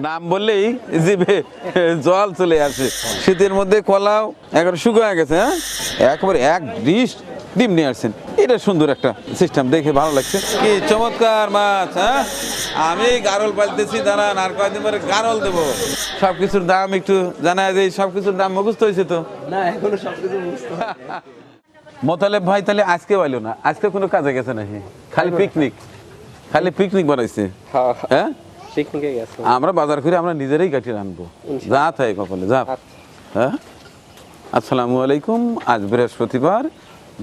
নাম বললেই জিভে জল চলে আসে। শীতের মধ্যে কলাও একবার শুকিয়ে গেছে হ্যাঁ? একবারে এক ডিশ ডিম নিয়ে আসছেন। এটা সুন্দর একটা সিস্টেম দেখে ভালো লাগছে। কি চমৎকার মাছ হ্যাঁ? আমি গারল পালতেছি দাঁড়ান আর কয়েকদিন পরে গারল দেবো। সব কিছুর দাম একটু জানা যায় সব কিছুর দাম মুখস্থ হয়েছে তো? না এখনও সবকিছু বুঝতে মোতালেব ভাই তাহলে আজকে পাইলো না? আজকে কোনো কাজে গেছে নাকি? খালি পিকনিক খালি পিকনিক বানাইছে? হ্যাঁ। গেছে আমরা বাজার করে আমরা নিজেরাই কাটিয়ে আনব। যা থাকে কপালে যা। হ্যাঁ? আসসালামু আলাইকুম। আজ বৃহস্পতিবার।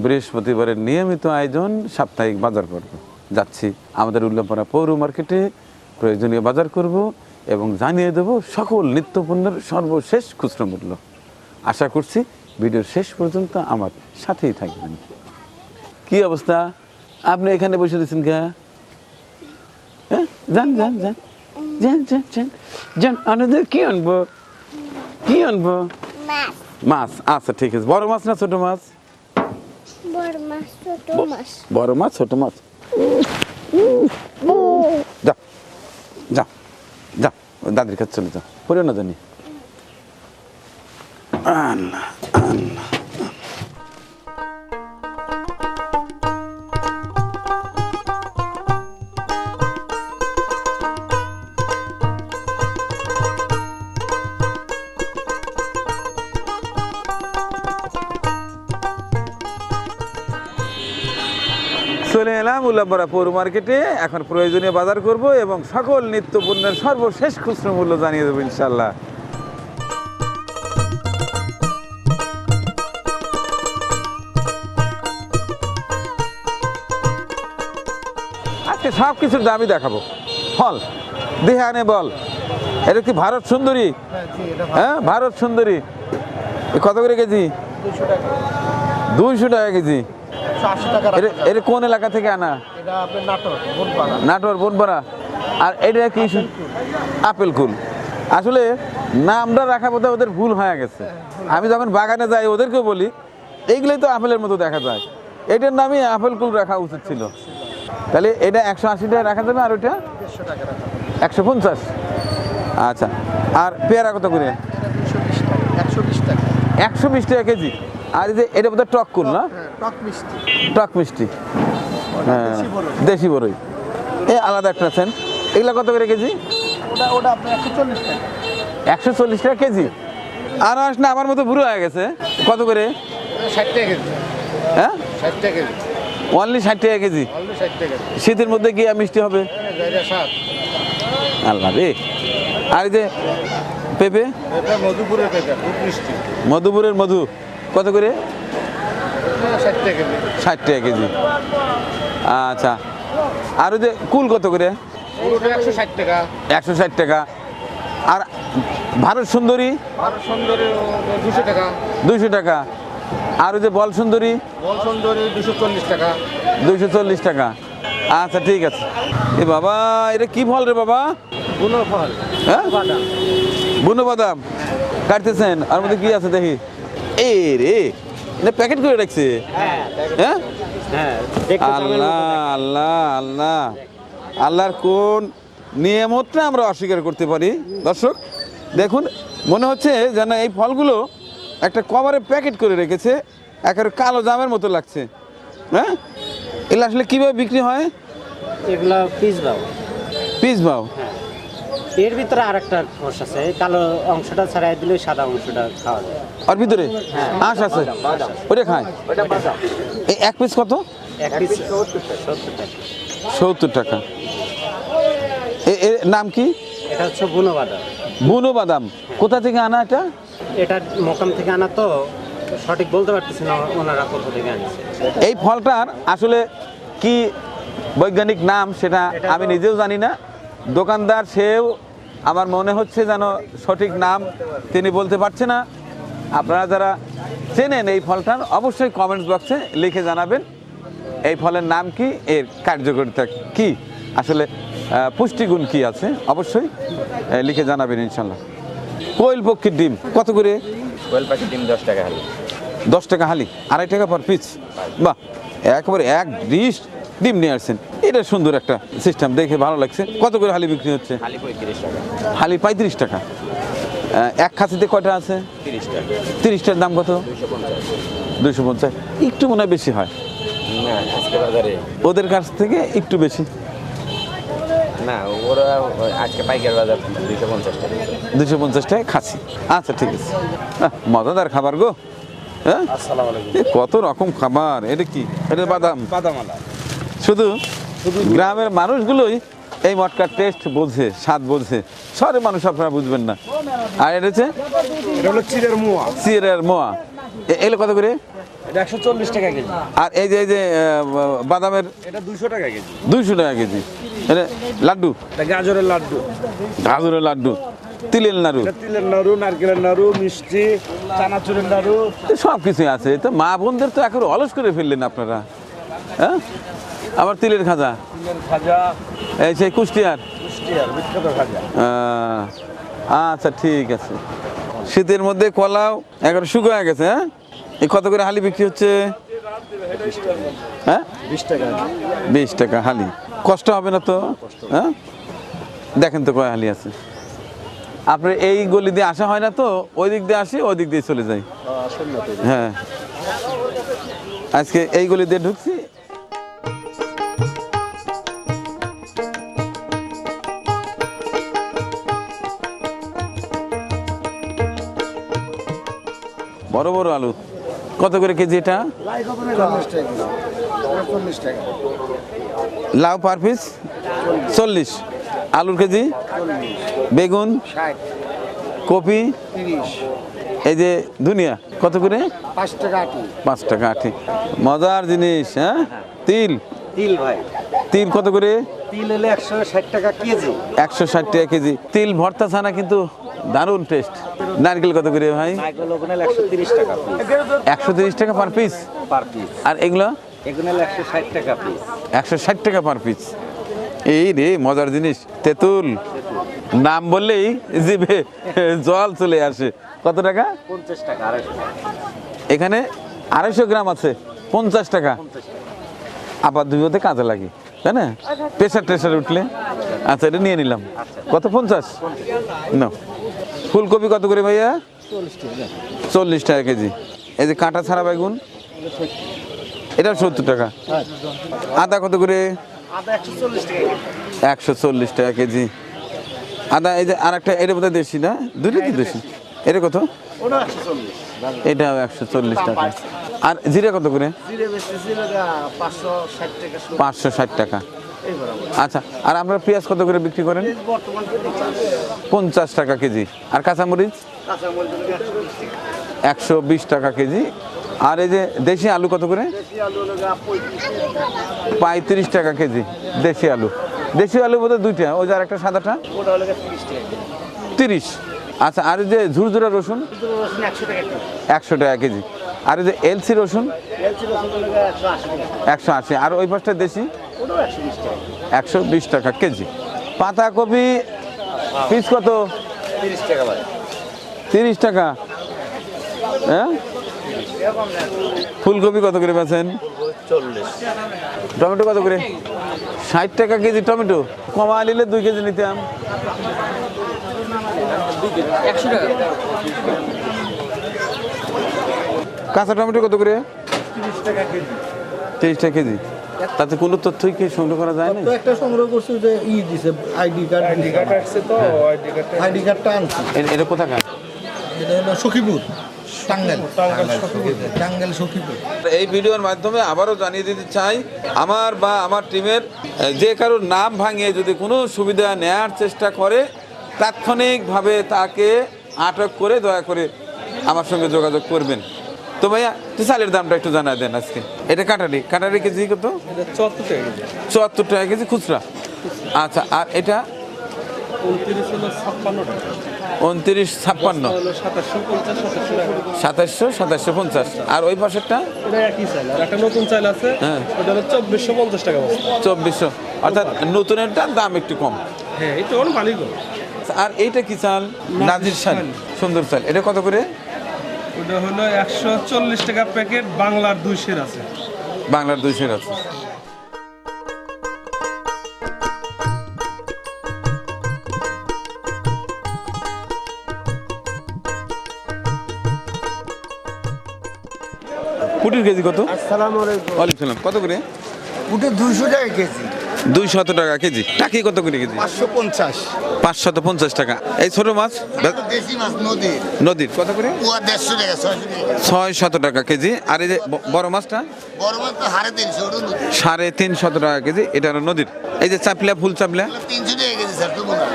বৃহস্পতিবারের নিয়মিত আয়োজন সাপ্তাহিক বাজার করব যাচ্ছি আমাদের উল্লাপাড়া পৌর মার্কেটে। প্রয়োজনীয় বাজার করব এবং জানিয়ে দেব সকল নিত্যপণ্যের সর্বশেষ খুচরো মূল্য। আশা করছি ভিডিওর শেষ পর্যন্ত আমার সাথেই থাকবেন। কি অবস্থা? আপনি এখানে বসে দিয়েছেন কে? হ্যাঁ? যান যান যান। যান যান যান যান আমাদের কি আনব কি আনব মাছ আচ্ছা ঠিক আছে। বড় মাছ না ছোট মাছ? বড় মাছ ছোট মাছ। বড় মাছ ছোট মাছ? যা যা যা দাদির কাছে চলে যাও পড়িও না জানি। আল্লাহ আল্লাহ এলাম পৌর মার্কেটে এখন প্রয়োজনীয় বাজার করব এবং সকল নিত্য পণ্যের সর্বশেষ খুচরো মূল্য জানিয়ে দেবো ইনশাল্লাহ আজকে সব কিছুর দামই দেখাবো। ফল দেহে আনে বল। এটা কি ভারত সুন্দরী? হ্যাঁ ভারত সুন্দরী। কত করে কেজি? দুইশো টাকা কেজি। আশি টাকা এটা এটা কোন এলাকা থেকে আনা? এটা আপনার নাটক বনপাড়া নাটোর বনপাড়া আর এটা কি? আপেল কুল আসলে নামটা রাখা বোধহয় ওদের ভুল হয়ে গেছে। আমি যখন বাগানে যাই ওদেরকে বলি এইগুলোই তো আপেলের মতো দেখা যায়। এটার নামই আপেল কুল রাখা উচিত ছিল। তাহলে এটা একশো আশি টাকা রাখা যাবে আর ওইটা একশো পঞ্চাশ? আচ্ছা। আর পেয়ারা কত করে? একশো বিশ টাকা একশো একশো বিশ টাকা কেজি? আর এই যে এটা বোধহয় টক কুল না? হ্যাঁ টক মিষ্টি। টক মিষ্টি। হ্যাঁ দেশি বড়ই। এই আলাদা একটা আছেন এগুলা কত করে কেজি? ওটা ওটা আপনার একশো চল্লিশ টাকা। কেজি? আর না আমার মতো বুড়ো হয়ে গেছে। কত করে? ষাট টাকা কেজি। হ্যাঁ? ষাট টাকা কেজি। অনলি ষাট টাকা কেজি? শীতের মধ্যে গিয়ে মিষ্টি হবে। আল্লাহ রে। আর এই যে পেঁপে? মধুপুরের পেঁপে মধুপুরের মধু। কত করে? ষাট টাকা কেজি। আচ্ছা। আর ওই যে কুল কত করে? একশো ষাট টাকা। আর ভারত সুন্দরী? সুন্দরী দুশো টাকা। দুইশো টাকা। আর ওই যে বল সুন্দরী? বল সুন্দরী দুশো চল্লিশ টাকা। দুইশো চল্লিশ টাকা। আচ্ছা ঠিক আছে। এ বাবা এটা কি ফল রে বাবা? গুলো ফল হ্যাঁ? বুনো বাদাম কাটতেছেন। আর মধ্যে কি আছে দেখি? এ রে এটা প্যাকেট করে রাখছে? হ্যাঁ হ্যাঁ? আল্লাহ আল্লাহ আল্লাহ। আল্লাহর কোন নিয়ামতটা আমরা অস্বীকার করতে পারি? দর্শক দেখুন মনে হচ্ছে যেন এই ফলগুলো একটা কভারে প্যাকেট করে রেখেছে একেবারে কালো জামের মতো লাগছে। হ্যাঁ? এগুলো আসলে কীভাবে বিক্রি হয়? এগুলা পিস দাও পিস ভাও এর ভিতরে আর একটা রস আছে এই কালো অংশটা ছাড়াই দিলে সাদা অংশটা খাওয়া যায়। আর ভিতরে? আঁশ আছে? ওটা খায়? এই এক পিস কত? এক পিস সত্তর টাকা। সত্তর টাকা। এর নাম কি? এটা হচ্ছে বুনো বাদাম। বুনো বাদাম। কোথা থেকে আনা এটা? এটা মোকাম থেকে আনা তো সঠিক বলতে পারতেছি না ওনারা কোথা থেকে আনছে। এই ফলটার আসলে কি বৈজ্ঞানিক নাম সেটা আমি নিজেও জানি না। দোকানদার সেও আমার মনে হচ্ছে যেন সঠিক নাম তিনি বলতে পারছে না। আপনারা যারা চেনেন এই ফলটার অবশ্যই কমেন্টস বক্সে লিখে জানাবেন এই ফলের নাম কি এর কার্যকারিতা কি আসলে পুষ্টিগুণ কি আছে অবশ্যই লিখে জানাবেন ইনশাল্লাহ কোয়েল পক্ষীর ডিম কত করে? কোয়েল পাখির ডিম দশ টাকা হালি। দশ টাকা হালি আড়াই টাকা পার পিস বাহ একবারে এক ডিশ ডিম নিয়ে আসছেন। এটা সুন্দর একটা সিস্টেম দেখে ভালো লাগছে। কত করে হালি বিক্রি হচ্ছে? খালি পঁয়ত্রিশ টাকা। হালি পঁয়ত্রিশ টাকা। এক খাসিতে কয়টা আছে? তিরিশ টাকা। তিরিশটার দাম কত? দুশো পঞ্চাশ। একটু মনে হয় বেশি হয়। না আজকে বাজারে। ওদের কাছ থেকে একটু বেশি। না ওরা আজকে পাইকার বাজার দুশো পঞ্চাশ টাকা। দুশো পঞ্চাশ টাকা খাসি। আচ্ছা ঠিক আছে। মজাদার খাবার গো। হ্যাঁ? কত রকম খাবার। এটা কি? এটা বাদাম? বাদামালা শুধু গ্রামের মানুষগুলোই এই মটকার টেস্ট বোঝে স্বাদ বোঝে শহরের মানুষ আপনারা বুঝবেন না। আর এটা হচ্ছে? চিড়ের মোয়া। এগুলো কত করে? এটা একশো চল্লিশ টাকা কেজি। আর এই যে এই যে বাদামের এটা দুশো টাকা কেজি। দুইশো টাকা কেজি। লাড্ডু? গাজরের লাড্ডু। গাজরের লাড্ডু। তিলের নাড়ু? তিলের নাড়ু নারকেলের নাড়ু মিষ্টি চানাচুরের নাড়ু। সব কিছুই আছে তো মা বোনদের তো এখন অলস করে ফেললেন আপনারা। হ্যাঁ? আবার তিলের খাজা? তিলের এই সেই কুষ্টিয়ার? বিখ্যাত আচ্ছা ঠিক আছে। শীতের মধ্যে কলাও এখন শুকিয়ে গেছে হ্যাঁ? এই কত করে হালি বিক্রি হচ্ছে? হ্যাঁ? বিশ টাকা বিশ টাকা হালি। কষ্ট হবে না তো হ্যাঁ? দেখেন তো কয় হালি আছে। আপনার এই গলি দিয়ে আসা হয় না তো ওই দিক দিয়ে আসি ওই দিক দিয়ে চলে যাই। হ্যাঁ। আজকে এই গলি দিয়ে ঢুকছি বড় বড় আলু। কত করে কেজি এটা? লাউ পার পিস? চল্লিশ। আলুর কেজি? বেগুন? কপি? এই যে ধুনিয়া কত করে? পাঁচ টাকা আটি। পাঁচ টাকা আঠি মজার জিনিস হ্যাঁ? তিল? তিল ভাই। তিল কত করে? তিল হলে একশো ষাট টাকা কেজি। একশো ষাট টাকা কেজি। তিল ভর্তা ছানা কিন্তু দারুণ টেস্ট নারকেল কত করে ভাই? একশো তিরিশ টাকা একশো তিরিশ টাকা পার পিস পার পিস আর এগুলো? একশো ষাট টাকা পিস একশো ষাট টাকা পার পিস এই রে মজার জিনিস। তেঁতুল। নাম বললেই জিভে জল চলে আসে। কত টাকা? পঞ্চাশ টাকা আড়াইশো এখানে আড়াইশো গ্রাম আছে। পঞ্চাশ টাকা। আবার দুইতে কাজে লাগে। তাই না? প্রেশার টেশার উঠলে। আচ্ছা এটা নিয়ে নিলাম। কত পঞ্চাশ? না ফুলকপি কত করে ভাইয়া? চল্লিশ টাকা কেজি। এই যে কাঁটা ছাড়া বেগুন? এটা সত্তর টাকা। আদা কত করে? একশো চল্লিশ টাকা কেজি। আদা, এই যে আর একটা এটা বোধহয় দেশি না? দুটো তো দেশি। এটা কত? এটাও একশো চল্লিশ টাকা। আর জিরে কত করে? পাঁচশো ষাট টাকা। আচ্ছা আর আপনারা পেঁয়াজ কত করে বিক্রি করেন? পঞ্চাশ টাকা কেজি। আর কাঁচামরিচ? একশো বিশ টাকা কেজি। আর এই যে দেশি আলু কত করে? পঁয়ত্রিশ টাকা কেজি, দেশি আলু। দেশি আলু বোধহয় দুইটা, ওই যে আর একটা সাদাটা? তিরিশ। আচ্ছা আর যে ঝুরঝুরা রসুন? একশো টাকা কেজি। আর যে এলসি রসুন? একশো আশি। আর ওই পাশটা দেশি? একশো বিশ টাকা কেজি। পাতাকপি পিস কত? তিরিশ টাকা। হ্যাঁ? ফুলকপি কত করে চল্লিশ টমেটো কত করে? ষাট টাকা কেজি টমেটো। কমা নিলে দুই কেজি নিতাম একশো টাকা। কাঁচা টমেটো কত করে? তেইশ টাকা কেজি। তাতে কোনো তথ্যই কি সংগ্রহ করা যায় না একটা সংগ্রহ করছি যে ই দিছে আইডি কার্ড আইডি কার্ড আসছে তো আইডি কার্ড আইডি কার্ডটা আনছি। এটা কোথাকার? এটা হলো সখীপুর টাঙ্গাইল। টাঙ্গাইল সখীপুর। এই ভিডিওর মাধ্যমে আবারও জানিয়ে দিতে চাই আমার বা আমার টিমের যে কারোর নাম ভাঙিয়ে যদি কোনো সুবিধা নেয়ার চেষ্টা করে তাৎক্ষণিকভাবে তাকে আটক করে দয়া করে আমার সঙ্গে যোগাযোগ করবেন। তো ভাইয়া তো চালের দামটা একটু জানা দেন আজকে। এটা কাটারি কাটারি কেজি কত? চুয়াত্তর টাকা কেজি। চুয়াত্তর টাকা কেজি খুচরা। আচ্ছা আর এটা? উনত্রিশ ছাপ্পান্ন সাতাশশো সাতাশশো পঞ্চাশ। আর ওই পাশেরটা? এটা চাল একটা নতুন চাল আছে। হ্যাঁ। চব্বিশশো পঞ্চাশ টাকা চব্বিশশো। অর্থাৎ নতুনেরটার দাম একটু কম। হ্যাঁ এটা অনেক আচ্ছা আর এইটা কি চাল? নাজির শাড়ি সুন্দর চাল। এটা কত করে? ওটা হলো একশো চল্লিশ টাকা প্যাকেট বাংলার দুই সের আছে। বাংলার দুই সের আছে। কুটির কেজি কত? আসসালামু আলাইকুম। ওয়ালাইকুম সালাম। কত করে? কুটির দুইশো টাকা কেজি। দুইশত টাকা কেজি। টাকি কত করে কেজি? পাঁচশো পঞ্চাশ। পাঁচশত পঞ্চাশ টাকা। এই ছোট মাছ? মাছ নদীর। নদীর। কত করে? ছয় শত টাকা কেজি। আর এই যে বড় মাছটা? নদী সাড়ে তিন শত টাকা কেজি। এটা হলো নদীর। এই যে চাপলা ফুল চাপলা?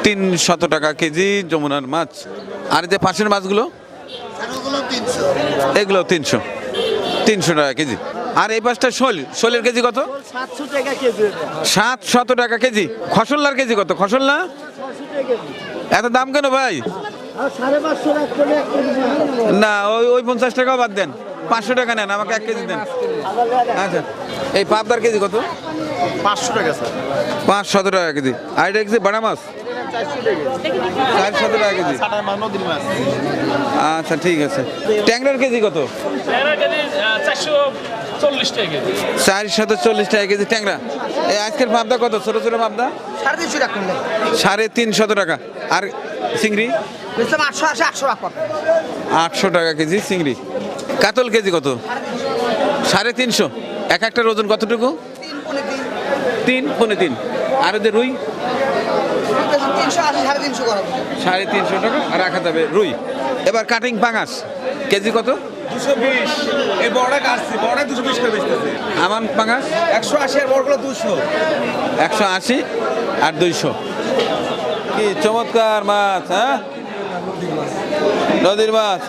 তিনশো টাকা কেজি যমুনার মাছ। আর এই যে পাশের মাছগুলো? এগুলো তিনশো। তিনশো টাকা কেজি। আর এই পাঁচটা শোল শোলের কেজি কত? সাতশো টাকা কেজি সাত শত টাকা কেজি। খসল্লার কেজি কত? খসল্লা? এত দাম কেন ভাই? পাঁচশো না ওই ওই পঞ্চাশ টাকাও বাদ দেন। পাঁচশো টাকা নেন আমাকে এক কেজি দেন। আচ্ছা এই পাবদার কেজি কত? পাঁচশো টাকা স্যার। পাঁচ শত টাকা কেজি। আর এটা কেজি বাড়া মাছ? টাকা কেজি। মাছ আচ্ছা ঠিক আছে। ট্যাংরার কেজি কত? চারশো চল্লিশ টাকা কেজি। চার শত চল্লিশ টাকা কেজি ট্যাংরা। এই আজকের পাবদা কত? ছোট ছোট পাবদা সাড়ে তিনশো টাকা সাড়ে তিন টাকা। আর চিংড়ি? আটশো টাকা। আটশো টাকা কেজি চিংড়ি। কাতল কেজি কত? সাড়ে তিনশো। এক একটার ওজন কতটুকু? তিন পনে তিন। আর ওদের রুই? সাড়ে তিনশো সাড়ে তিনশো টাকা। আর রাখা যাবে রুই। এবার কাটিং পাঙাশ। কেজি কত? দুশো বিশ। এই বড়টা কাটছি বড়টা দুশো বিশ করে বেচতেছে। আমান পাঙাশ একশো আশি আর বড়গুলো দুশো একশো আশি আর দুইশো। কি চমৎকার মাছ হ্যাঁ? নদীর মাছ।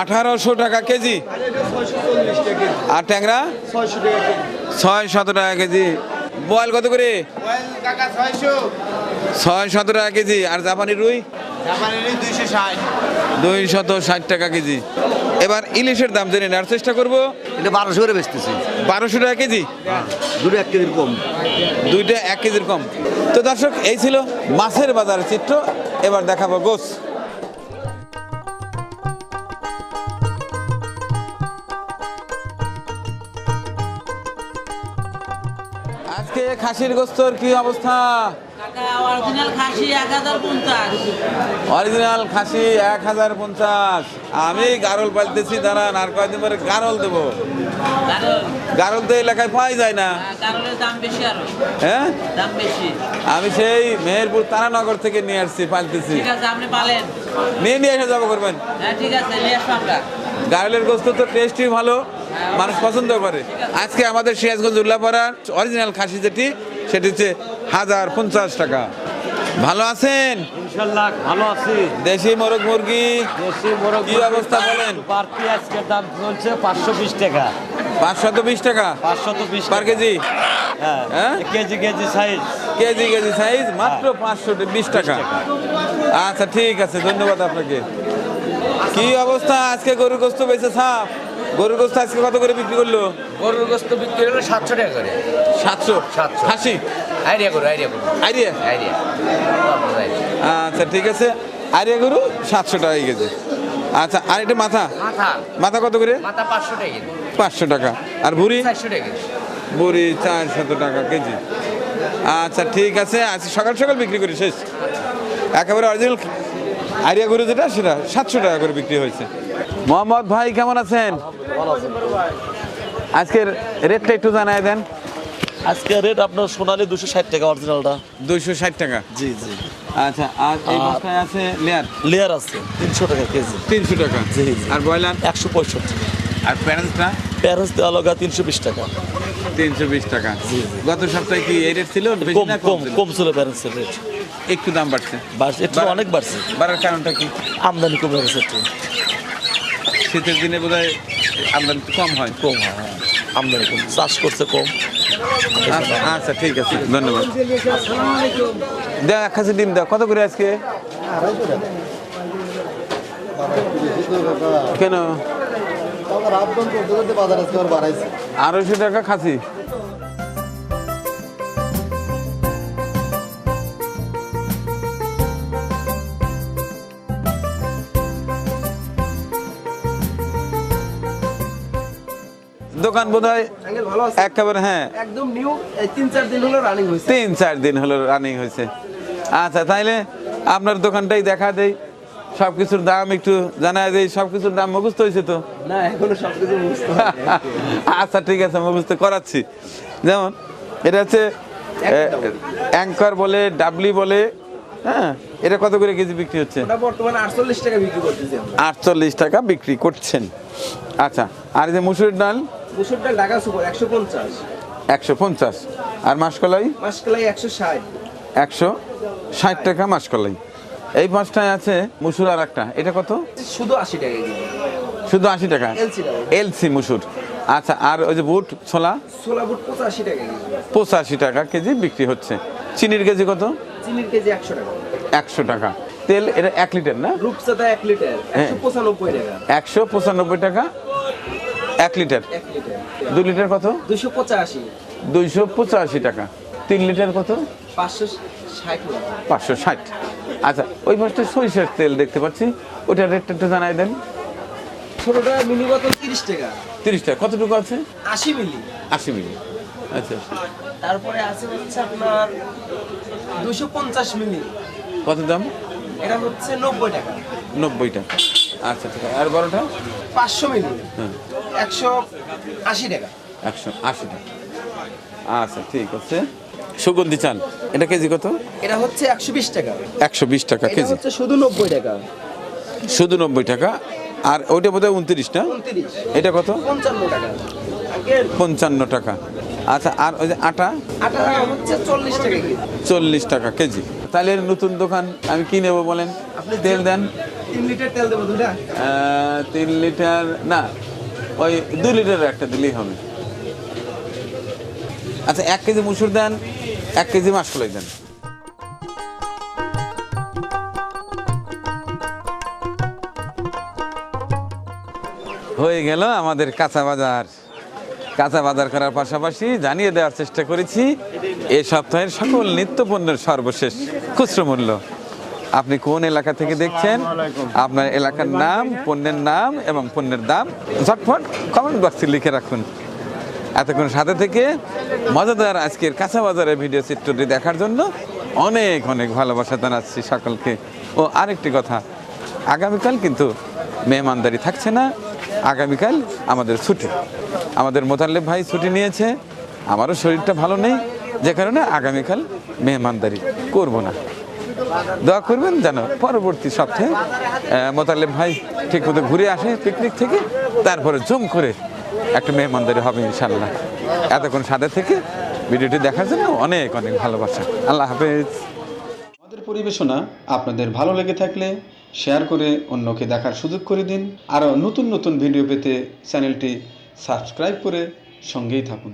আঠারোশো টাকা কেজি আর ট্যাংরা? ছয় শত টাকা কেজি। বয়েল কত করে? ছয় শত টাকা কেজি। আর জাপানি রুই? জাপানের দুইশো ষাট। দুই শত ষাট টাকা কেজি। এবার ইলিশের দাম জেনে নেওয়ার চেষ্টা করব। এটা বারোশো করে বেচতেছি। বারোশো টাকা কেজি? দুটো এক কেজির কম। দুইটা এক কেজির কম। তো দর্শক এই ছিল মাছের বাজারের চিত্র। এবার দেখাবো গোস। আজকে খাসির গোস্তর কি অবস্থা? অরিজিনাল খাসি এক হাজার পঞ্চাশ। আমি গারল পালতেছি দাঁড়ান আর কয়দিন পরে গারল দেবো? গারল। তো এলাকায় পাওয়াই যায় না। আরও। হ্যাঁ? আমি সেই মেহেরপুর তারানগর থেকে নিয়ে আসছি পালেন। নিয়ে নিয়ে এসে যাব করবেন। হ্যাঁ গারলের গোস্ত তো টেস্টই ভালো মানুষ পছন্দ করে। আজকে আমাদের সিরাজগঞ্জ উল্লাপাড়ার অরিজিনাল খাসি যেটি সেটি হচ্ছে হাজার পঞ্চাশ টাকা। ভালো আছেন? ভালো আছি। দেশি মোরগ মুরগি দেশি মোরগ কি অবস্থা বলেন? বাড়তি আজকের দাম চলছে পাঁচশো বিশ টাকা। পাঁচশত বিশ টাকা? পাঁচশো তো বিশ পার কেজি? হ্যাঁ হ্যাঁ? KG KG size. KG KG size মাত্র পাঁচশো বিশ টাকা। আচ্ছা ঠিক আছে ধন্যবাদ আপনাকে। কি অবস্থা আজকে গরুর গোস্ত বেঁচে সাপ গরুর গোস্ত আজকে কত করে বিক্রি করল? গরুর গোস্ত বিক্রি হলো সাতশো টাকা করে। সাতশো? 700 খাসি? আইডিয়া করো আইডিয়া করো। আইডিয়া? আইডিয়া। আচ্ছা ঠিক আছে। আইডিয়া গরু সাতশো টাকা কেজি। আচ্ছা আর এটা মাথা? মাথা। মাথা কত করে? মাথা পাঁচশো টাকা পাঁচশো টাকা। আর ভুড়ি? চারশো টাকা বুড়ি চারশত টাকা কেজি। আচ্ছা ঠিক আছে। আচ্ছা সকাল সকাল বিক্রি করি শেষ। একেবারে অরিজিনাল আরিয়া গরু যেটা সেটা সাতশো টাকা করে বিক্রি হয়েছে। মোহাম্মদ ভাই কেমন আছেন? আজকের রেটটা একটু জানাই দেন। আজকে রেট আপনার সোনালি দুশো ষাট টাকা অরিজিনালটা দুইশো ষাট টাকা? জি জি। আচ্ছা আর এই আর- আছে লেয়ার লেয়ার আছে তিনশো টাকা কেজি। তিনশো টাকা? জি, জি। আর ব্রয়লার একশো পঁয়ষট্টি। আর প্যারেন্টসটা প্যারেন্স দেওয়া লগা তিনশো বিশ টাকা। তিনশো বিশ টাকা। গত সপ্তাহে কি এই রেট ছিল কম কম ছিল? কম ছিল প্যারেন্সের রেট একটু দাম বাড়ছে। বাড়ছে একটু অনেক বাড়ছে। বাড়ার কারণটা কি? আমদানি কমে গেছে একটু। শীতের দিনে বোধ হয় আমদানি কম হয়। কম হ্যাঁ। আমদানি কম চাষ করছে কম। আচ্ছা আচ্ছা ঠিক আছে ধন্যবাদ। দেখ এক খাসি ডিম দাও কত করে আজকে? কেন? আড়াইশো টাকা খাসি। দোকান বোধ হয় একেবারে হ্যাঁ। একদম নিউ তিন চার দিন হলো রানিং হয়েছে। তিন চার দিন হলো রানিং হয়েছে। আচ্ছা তাইলে আপনার দোকানটাই দেখা দেই। সব কিছুর দাম একটু জানা যে সব কিছুর দাম মুখস্থ হয়েছে তো? না এখনও আচ্ছা ঠিক আছে মুখস্থ করাচ্ছি। যেমন এটা হচ্ছে অ্যাঙ্কর বলে ডাবলি বলে হ্যাঁ এটা কত করে কেজি বিক্রি হচ্ছে? বর্তমানে আটচল্লিশ টাকা বিক্রি করতেছি আটচল্লিশ টাকা বিক্রি করছেন। আচ্ছা আর এই যে মুসুর ডাল? মুসুর ডাল ঢাকা সুপার একশো পঞ্চাশ। একশো পঞ্চাশ। আর মাসকলাই? মাসকালাই একশো ষাট। একশো ষাট টাকা মাসকলাই। এই পাঁচটায় আছে মুসুর আর একটা। এটা কত? শুধু আশি টাকা শুধু আশি টাকা? এলসি মুসুর। আচ্ছা আর ওই যে বুট ছোলা? ছোলা বুট পঁচাশি টাকা পঁচাশি টাকা কেজি বিক্রি হচ্ছে। চিনির কেজি কত? চিনির কেজি একশো টাকা। একশো টাকা। তেল এটা এক লিটার না? রূপসাদা এক লিটার হ্যাঁ। একশো পঁচানব্বই টাকা। একশো পঁচানব্বই টাকা। এক লিটার? দু লিটার কত? দুশো পঁচাশি। দুইশো পঁচাশি টাকা। তিন লিটার কত? পাঁচশো ষাট পাঁচশো ষাট। আচ্ছা ওই পাশটা সরিষার তেল দেখতে পাচ্ছি। ওটার রেটটা একটু জানাই দেন। ছোটটা মিনি বোতল তিরিশ টাকা। তিরিশ টাকা। কতটুকু আছে? আশি মিলি। আশি মিলি। আচ্ছা তারপরে আছে হচ্ছে আপনার দুশো পঞ্চাশ মিলি। কত দাম? এটা হচ্ছে নব্বই টাকা। নব্বই টাকা। আচ্ছা ঠিক আছে আর বড়টা? পাঁচশো মিলি। হ্যাঁ। একশো আশি টাকা। একশো আশি টাকা। আচ্ছা ঠিক আছে। সুগন্ধি চাল এটা কেজি কত? এটা হচ্ছে একশো বিশ টাকা। একশো বিশ টাকা কেজি। হচ্ছে শুধু নব্বই টাকা। শুধু নব্বই টাকা। আর ওইটা বোধহয় উনত্রিশ না? এটা কত? পঞ্চান্ন টাকা। পঞ্চান্ন টাকা। আচ্ছা আর ওই যে আটা? আটা হচ্ছে চল্লিশ টাকা কেজি। চল্লিশ টাকা কেজি। তাহলে এর নতুন দোকান আমি কি নেব বলেন? আপনি তেল দেন। তিন লিটার তেল দেবো দুটা। তিন লিটার না ওই দু লিটারের একটা দিলেই হবে। আচ্ছা এক কেজি মুসুর দেন, এক কেজি মাসকলাই দেন। হয়ে গেল আমাদের কাঁচা বাজার। কাঁচা বাজার করার পাশাপাশি জানিয়ে দেওয়ার চেষ্টা করেছি, এ সপ্তাহের সকল নিত্য পণ্যের সর্বশেষ খুচরো মূল্য। আপনি কোন এলাকা থেকে দেখছেন? আপনার এলাকার নাম পণ্যের নাম এবং পণ্যের দাম ঝটফট কমেন্ট বক্সে লিখে রাখুন। এতক্ষণ সাথে থেকে মজাদার আজকের কাঁচা বাজারের ভিডিও চিত্রটি দেখার জন্য অনেক অনেক ভালোবাসা জানাচ্ছি সকলকে। ও আরেকটি কথা। আগামীকাল কিন্তু মেহমানদারি থাকছে না। আগামীকাল আমাদের ছুটি। আমাদের মোতাল্লেব ভাই ছুটি নিয়েছে। আমারও শরীরটা ভালো নেই। যে কারণে আগামীকাল মেহমানদারি করব না। দোয়া করবেন যেন পরবর্তী সপ্তাহে আহ, মোতালেব ভাই ঠিক মতো ঘুরে আসে পিকনিক থেকে তারপরে জুম করে একটা মেহমানদারি হবে ইনশাল্লাহ এতক্ষণ সাথে থেকে ভিডিওটি দেখার জন্য অনেক অনেক ভালোবাসা। আল্লাহ হাফেজ। আমাদের পরিবেশনা আপনাদের ভালো লেগে থাকলে শেয়ার করে অন্যকে দেখার সুযোগ করে দিন। আরও নতুন নতুন ভিডিও পেতে চ্যানেলটি সাবস্ক্রাইব করে সঙ্গেই থাকুন।